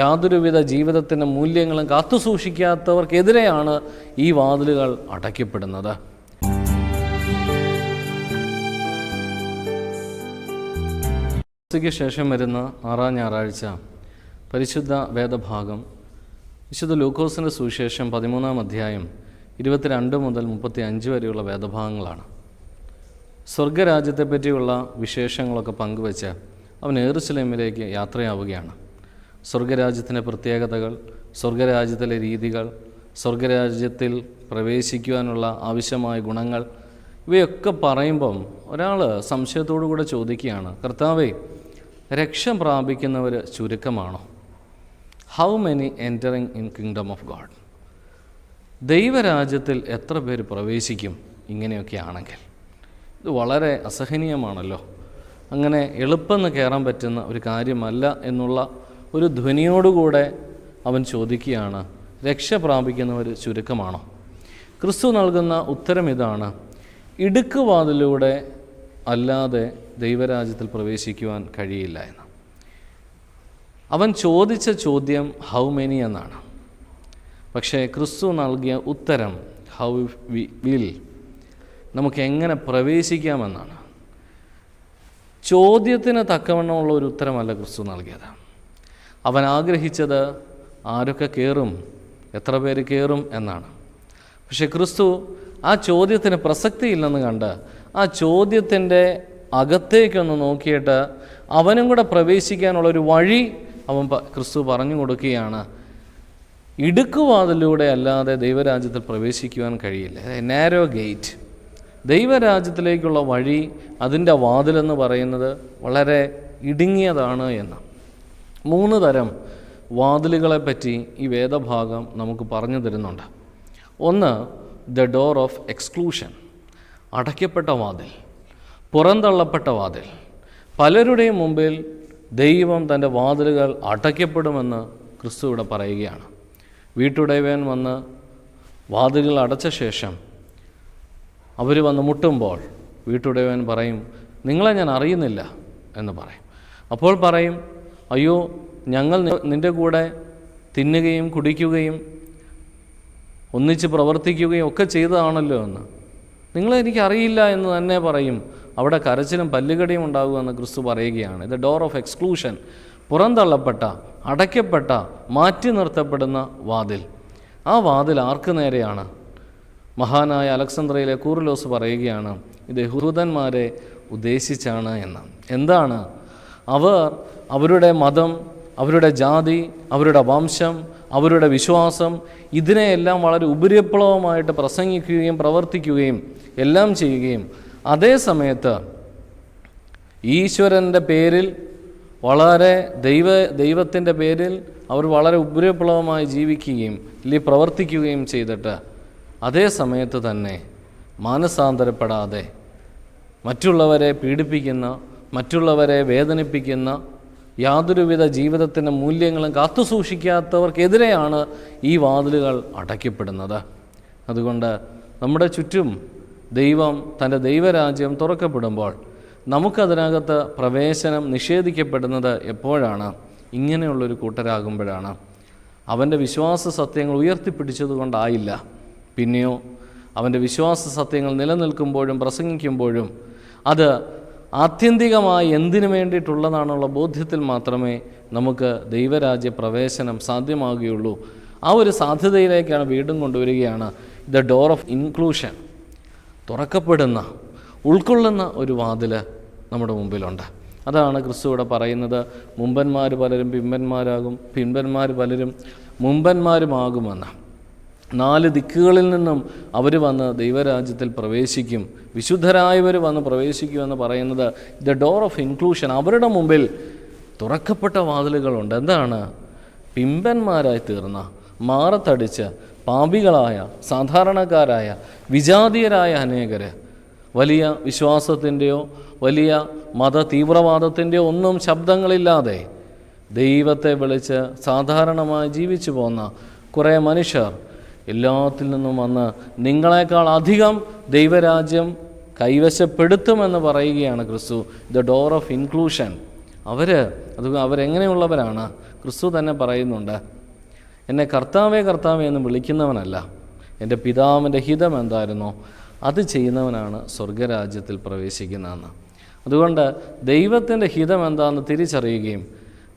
യാതൊരുവിധ ജീവിതത്തിന്റെ മൂല്യങ്ങളും കാത്തുസൂക്ഷിക്കാത്തവർക്കെതിരെയാണ് ഈ വാതിലുകൾ അടയ്ക്കപ്പെടുന്നത്. ശേഷം വരുന്ന ആറാം ഞായറാഴ്ച പരിശുദ്ധ വേദഭാഗം വിശുദ്ധ ലൂക്കോസിന്റെ സുവിശേഷം പതിമൂന്നാം അധ്യായം ഇരുപത്തിരണ്ട് മുതൽ മുപ്പത്തി അഞ്ച് വരെയുള്ള വേദഭാഗങ്ങളാണ്. സ്വർഗരാജ്യത്തെപ്പറ്റിയുള്ള വിശേഷങ്ങളൊക്കെ പങ്കുവച്ച് അവൻ ഏറുസലേമിലേക്ക് യാത്രയാവുകയാണ്. സ്വർഗരാജ്യത്തിന്റെ പ്രത്യേകതകൾ സ്വർഗരാജ്യത്തിലെ രീതികൾ സ്വർഗരാജ്യത്തിൽ പ്രവേശിക്കുവാനുള്ള ആവശ്യമായ ഗുണങ്ങൾ ഇവയൊക്കെ പറയുമ്പം ഒരാൾ സംശയത്തോടു കൂടെ ചോദിക്കുകയാണ് കർത്താവേ രക്ഷ പ്രാപിക്കുന്നവർ ചുരുക്കമാണോ? How many entering in kingdom of God ദൈവരാജ്യത്തിൽ എത്ര പേര് പ്രവേശിക്കും? ഇങ്ങനെയൊക്കെ ആണെങ്കിൽ. ഇത് വളരെ അസഹനീയമാണല്ലോ. അങ്ങനെ എളുപ്പമെന്ന് കയറാൻ പറ്റുന്ന ഒരു കാര്യമല്ല എന്നുള്ള ഒരു ധ്വനിയോടുകൂടെ അവൻ ചോദിക്കുകയാണ് രക്ഷ പ്രാപിക്കുന്നവർ ചുരുക്കമാണോ? ക്രിസ്തു നൽകുന്ന ഉത്തരം ഇതാണ് ഇടുക്കുവാതിലൂടെ അല്ലാതെ ദൈവരാജ്യത്തിൽ പ്രവേശിക്കുവാൻ കഴിയില്ല എന്ന്. അവൻ ചോദിച്ച ചോദ്യം ഹൗ മെനി എന്നാണ്. പക്ഷേ ക്രിസ്തു നൽകിയ ഉത്തരം ഹൗ വി വിൽ നമുക്ക് എങ്ങനെ പ്രവേശിക്കാമെന്നാണ്. ചോദ്യത്തിന് തക്കവണ്ണമുള്ള ഒരു ഉത്തരമല്ല ക്രിസ്തു നൽകിയത്. അവൻ ആഗ്രഹിച്ചത് ആരൊക്കെ കയറും എത്ര പേര് കയറും എന്നാണ്. പക്ഷെ ക്രിസ്തു ആ ചോദ്യത്തിന് പ്രസക്തിയില്ലെന്ന് കണ്ട് ആ ചോദ്യത്തിന്റെ അകത്തേക്കൊന്ന് നോക്കിയിട്ട് അവനും കൂടെ പ്രവേശിക്കാനുള്ളൊരു വഴി അവൻ ക്രിസ്തു പറഞ്ഞു കൊടുക്കുകയാണ്. ഇടുക്കുവാതിലൂടെ അല്ലാതെ ദൈവരാജ്യത്തിൽ പ്രവേശിക്കുവാൻ കഴിയില്ല. നാരോ ഗേറ്റ് ദൈവരാജ്യത്തിലേക്കുള്ള വഴി അതിന്റെ വാതിലെന്ന് പറയുന്നത് വളരെ ഇടുങ്ങിയതാണ് എന്ന്. മൂന്ന് തരം വാതിലുകളെ പറ്റി ഈ വേദഭാഗം നമുക്ക് പറഞ്ഞു തരുന്നുണ്ട്. ഒന്ന് ദ ഡോർ ഓഫ് എക്സ്ക്ലൂഷൻ അടയ്ക്കപ്പെട്ട വാതിൽ പുറന്തള്ളപ്പെട്ട വാതിൽ. പലരുടെയും മുമ്പിൽ ദൈവം തന്റെ വാതിലുകൾ അടയ്ക്കപ്പെടുമെന്ന് ക്രിസ്തു ഇവിടെ പറയുകയാണ്. വീട്ടുടയവൻ വന്ന് വാതിലുകൾ അടച്ച ശേഷം അവർ വന്ന് മുട്ടുമ്പോൾ വീട്ടുടയവൻ പറയും നിങ്ങളെ ഞാൻ അറിയുന്നില്ല എന്ന് പറയും. അപ്പോൾ പറയും അയ്യോ ഞങ്ങൾ നിന്റെ കൂടെ തിന്നുകയും കുടിക്കുകയും ഒന്നിച്ച് പ്രവർത്തിക്കുകയും ഒക്കെ ചെയ്തതാണല്ലോ എന്ന്. നിങ്ങളെ എനിക്കറിയില്ല എന്ന് തന്നെ പറയും. അവിടെ കരച്ചിലും പല്ലുകടിയും ഉണ്ടാകുമെന്ന് ക്രിസ്തു പറയുകയാണ്. ഇത് ഡോർ ഓഫ് എക്സ്ക്ലൂഷൻ പുറന്തള്ളപ്പെട്ട അടയ്ക്കപ്പെട്ട മാറ്റി നിർത്തപ്പെടുന്ന വാതിൽ. ആ വാതിൽ ആർക്ക് നേരെയാണ്? മഹാനായ അലക്സന്ദ്രയിലെ കൂറിലോസ് പറയുകയാണ് ഇത് യഹൂദന്മാരെ ഉദ്ദേശിച്ചാണ് എന്ന്. എന്താണ്? അവർ അവരുടെ മതം അവരുടെ ജാതി അവരുടെ വംശം അവരുടെ വിശ്വാസം ഇതിനെയെല്ലാം വളരെ ഉപരിപ്ലവമായിട്ട് പ്രസംഗിക്കുകയും പ്രവർത്തിക്കുകയും എല്ലാം ചെയ്യുകയും അതേ സമയത്ത് ഈശ്വരന്റെ പേരിൽ വളരെ ദൈവ ദൈവത്തിന്റെ പേരിൽ അവർ വളരെ ഉപരിപ്ലവമായി ജീവിക്കുകയും അല്ലെങ്കിൽ പ്രവർത്തിക്കുകയും ചെയ്തിട്ട് അതേ സമയത്ത് തന്നെ മാനസാന്തരപ്പെടാതെ മറ്റുള്ളവരെ പീഡിപ്പിക്കുന്ന മറ്റുള്ളവരെ വേദനിപ്പിക്കുന്ന യാതൊരുവിധ ജീവിതത്തിന്റെ മൂല്യങ്ങളും കാത്തുസൂക്ഷിക്കാത്തവർക്കെതിരെയാണ് ഈ വാതിലുകൾ അടയ്ക്കപ്പെടുന്നത്. അതുകൊണ്ട് നമ്മുടെ ചുറ്റും ദൈവം തന്റെ ദൈവരാജ്യം തുറക്കപ്പെടുമ്പോൾ നമുക്കതിനകത്ത് പ്രവേശനം നിഷേധിക്കപ്പെടുന്നത് എപ്പോഴാണ്? ഇങ്ങനെയുള്ളൊരു കൂട്ടരാകുമ്പോഴാണ്. അവന്റെ വിശ്വാസ സത്യങ്ങൾ ഉയർത്തിപ്പിടിച്ചതുകൊണ്ടായില്ല. പിന്നെയോ അവന്റെ വിശ്വാസ സത്യങ്ങൾ നിലനിൽക്കുമ്പോഴും പ്രസംഗിക്കുമ്പോഴും അത് ആത്യന്തികമായി എന്തിനു വേണ്ടിയിട്ടുള്ളതാണുള്ള ബോധ്യത്തിൽ മാത്രമേ നമുക്ക് ദൈവരാജ്യ പ്രവേശനം സാധ്യമാകുകയുള്ളൂ. ആ ഒരു സാധ്യതയിലേക്കാണ് വീണ്ടും കൊണ്ടുവരികയാണ് ദ ഡോർ ഓഫ് ഇൻക്ലൂഷൻ. തുറക്കപ്പെടുന്ന ഉൾക്കൊള്ളുന്ന ഒരു വാതിൽ നമ്മുടെ മുമ്പിലുണ്ട്. അതാണ് ക്രിസ്തു ഇവിടെ പറയുന്നത്. മുമ്പന്മാർ പലരും പിമ്പന്മാരാകും പിമ്പന്മാർ പലരും മുമ്പന്മാരുമാകുമെന്ന്. നാല് ദിക്കുകളിൽ നിന്നും അവർ വന്ന് ദൈവരാജ്യത്തിൽ പ്രവേശിക്കും. വിശുദ്ധരായവർ വന്ന് പ്രവേശിക്കുമെന്ന് പറയുന്നത് ദ ഡോർ ഓഫ് ഇൻക്ലൂഷൻ അവരുടെ മുമ്പിൽ തുറക്കപ്പെട്ട വാതിലുകളുണ്ട്. എന്താണ്? പിമ്പന്മാരായി തീർന്ന മാറത്തടിച്ച് പാപികളായ സാധാരണക്കാരായ വിജാതീയരായ അനേകർ വലിയ വിശ്വാസത്തിന്റെയോ വലിയ മത തീവ്രവാദത്തിന്റെയോ ഒന്നും ശബ്ദങ്ങളില്ലാതെ ദൈവത്തെ വിളിച്ച് സാധാരണമായി ജീവിച്ചു പോന്ന കുറേ മനുഷ്യർ എല്ലാത്തിൽ നിന്നും വന്ന് നിങ്ങളെക്കാൾ അധികം ദൈവരാജ്യം കൈവശപ്പെടുത്തുമെന്ന് പറയുകയാണ് ക്രിസ്തു. ദ ഡോർ ഓഫ് ഇൻക്ലൂഷൻ അവർ അത് അവരെങ്ങനെയുള്ളവരാണ്? ക്രിസ്തു തന്നെ പറയുന്നുണ്ട്. എന്നെ കർത്താവേ കർത്താവേ എന്ന് വിളിക്കുന്നവനല്ല. എന്റെ പിതാവിന്റെ ഹിതം എന്തായിരുന്നോ? അത് ചെയ്യുന്നവനാണ് സ്വർഗരാജ്യത്തിൽ പ്രവേശിക്കുന്നതെന്ന്. അതുകൊണ്ട് ദൈവത്തിന്റെ ഹിതം എന്താണെന്ന് തിരിച്ചറിയുകയും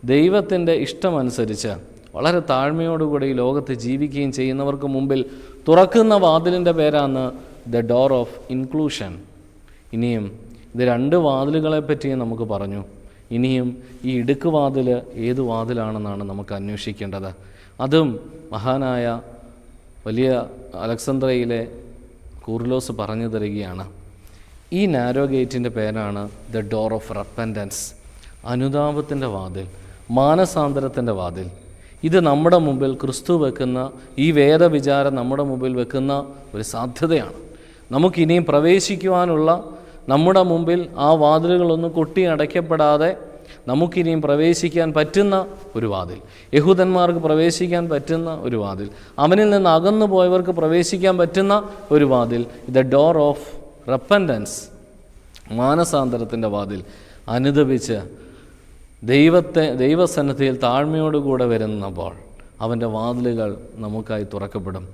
ദൈവത്തിന്റെ ഇഷ്ടമനുസരിച്ച് വളരെ താഴ്മയോടുകൂടി ഈ ലോകത്ത് ജീവിക്കുകയും ചെയ്യുന്നവർക്ക് മുമ്പിൽ തുറക്കുന്ന വാതിലിന്റെ പേരാണ് ദ ഡോർ ഓഫ് ഇൻക്ലൂഷൻ. ഇനിയും ഇത് രണ്ട് വാതിലുകളെ പറ്റിയും നമുക്ക് പറഞ്ഞു. ഇനിയും ഈ ഇടുക്ക് വാതിൽ ഏത് വാതിലാണെന്നാണ് നമുക്ക് അന്വേഷിക്കേണ്ടത്. അതും മഹാനായ വലിയ അലക്സന്ദ്രയിലെ കൂർലോസ് പറഞ്ഞു തരികയാണ്. ഈ നാരോ ഗേറ്റിന്റെ പേരാണ് ദ ഡോർ ഓഫ് റെപ്പൻഡൻസ്. അനുതാപത്തിന്റെ വാതിൽ മാനസാന്തരത്തിന്റെ വാതിൽ. ഇത് നമ്മുടെ മുമ്പിൽ ക്രിസ്തു വെക്കുന്ന ഈ വേദവിചാരം നമ്മുടെ മുമ്പിൽ വെക്കുന്ന ഒരു സാധ്യതയാണ്. നമുക്കിനിയും പ്രവേശിക്കുവാനുള്ള നമ്മുടെ മുമ്പിൽ ആ വാതിലുകളൊന്നും കൊട്ടി അടയ്ക്കപ്പെടാതെ നമുക്കിനിയും പ്രവേശിക്കാൻ പറ്റുന്ന ഒരു വാതിൽ. യഹൂദന്മാർക്ക് പ്രവേശിക്കാൻ പറ്റുന്ന ഒരു വാതിൽ. അവനിൽ നിന്ന് അകന്നു പോയവർക്ക് പ്രവേശിക്കാൻ പറ്റുന്ന ഒരു വാതിൽ. ദ ഡോർ ഓഫ് റെപ്പൻഡൻസ് മാനസാന്തരത്തിന്റെ വാതിൽ. അനുദപിച്ച് ദൈവത്തെ ദൈവസന്നദ്ധിയിൽ താഴ്മയോടുകൂടെ വരുന്നപ്പോൾ അവന്റെ വാതിലുകൾ നമുക്കായി തുറക്കപ്പെടും.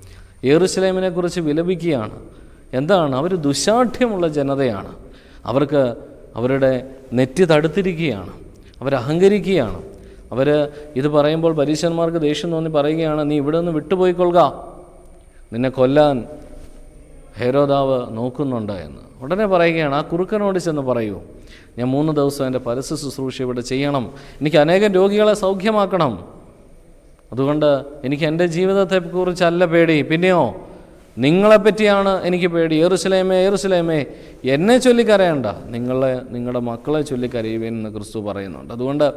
ഏറുസലേമിനെക്കുറിച്ച് കുറിച്ച് വിലപിക്കുകയാണ്. എന്താണ്? അവർ ദുശാഠ്യമുള്ള ജനതയാണ്. അവർക്ക് അവരുടെ നെറ്റി തടുത്തിരിക്കുകയാണ്. അവരഹങ്കരിക്കുകയാണ് അവർ ഇത് പറയുമ്പോൾ പരീശന്മാർക്ക് ദേഷ്യം തോന്നി പറയുകയാണ് നീ ഇവിടെ നിന്ന് വിട്ടുപോയിക്കൊള്ളുക. നിന്നെ കൊല്ലാൻ ഹേരോദാവ് നോക്കുന്നുണ്ട് എന്ന്. ഉടനെ പറയുകയാണ് ആ കുറുക്കനോട് ചെന്ന് പറയൂ. ഞാൻ മൂന്ന് ദിവസം എന്റെ പരസ്യ ശുശ്രൂഷ ഇവിടെ ചെയ്യണം. എനിക്ക് അനേകം രോഗികളെ സൗഖ്യമാക്കണം. അതുകൊണ്ട് എനിക്ക് എന്റെ ജീവിതത്തെക്കുറിച്ചല്ല പേടി. പിന്നെയോ നിങ്ങളെപ്പറ്റിയാണ് എനിക്ക് പേടി. ഏറുസലേമേ ഏറുസലേമേ എന്നെ ചൊല്ലിക്കരയണ്ട. നിങ്ങളെ നിങ്ങളുടെ മക്കളെ ചൊല്ലിക്കരയുവേൻ എന്ന് ക്രിസ്തു പറയുന്നുണ്ട്. അതുകൊണ്ട്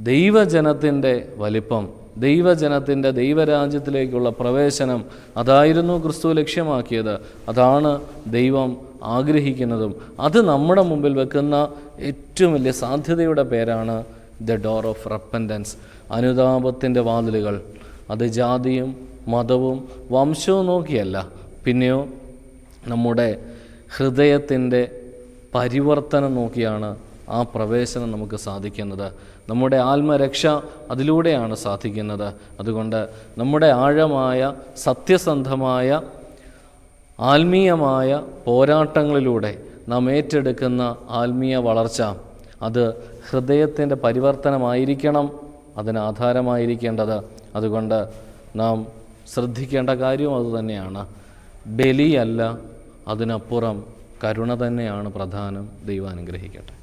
ദൈവജനത്തിന്റെ വലിപ്പം ദൈവജനത്തിന്റെ ദൈവരാജ്യത്തിലേക്കുള്ള പ്രവേശനം അതായിരുന്നു ക്രിസ്തു ലക്ഷ്യമാക്കിയത്. അതാണ് ദൈവം ആഗ്രഹിക്കുന്നതും. അത് നമ്മുടെ മുമ്പിൽ വെക്കുന്ന ഏറ്റവും വലിയ സാധ്യതയുടെ പേരാണ് ദ ഡോർ ഓഫ് റെപ്പൻഡൻസ്. അനുതാപത്തിന്റെ വാതിലുകൾ. അത് ജാതിയും മതവും വംശവും നോക്കിയല്ല. പിന്നെയോ നമ്മുടെ ഹൃദയത്തിന്റെ പരിവർത്തനം നോക്കിയാണ് ആ പ്രവേശനം നമുക്ക് സാധിക്കുന്നത്. നമ്മുടെ ആത്മരക്ഷ അതിലൂടെയാണ് സാധിക്കുന്നത്. അതുകൊണ്ട് നമ്മുടെ ആഴമായ സത്യസന്ധമായ ആത്മീയമായ പോരാട്ടങ്ങളിലൂടെ നാം ഏറ്റെടുക്കുന്ന ആത്മീയ വളർച്ച അത് ഹൃദയത്തിന്റെ പരിവർത്തനമായിരിക്കണം അതിന് ആധാരമായിരിക്കേണ്ടത്. അതുകൊണ്ട് നാം ശ്രദ്ധിക്കേണ്ട കാര്യവും അതുതന്നെയാണ് ബലിയല്ല അതിനപ്പുറം കരുണ തന്നെയാണ് പ്രധാനം ദൈവം അനുഗ്രഹിക്കട്ടെ.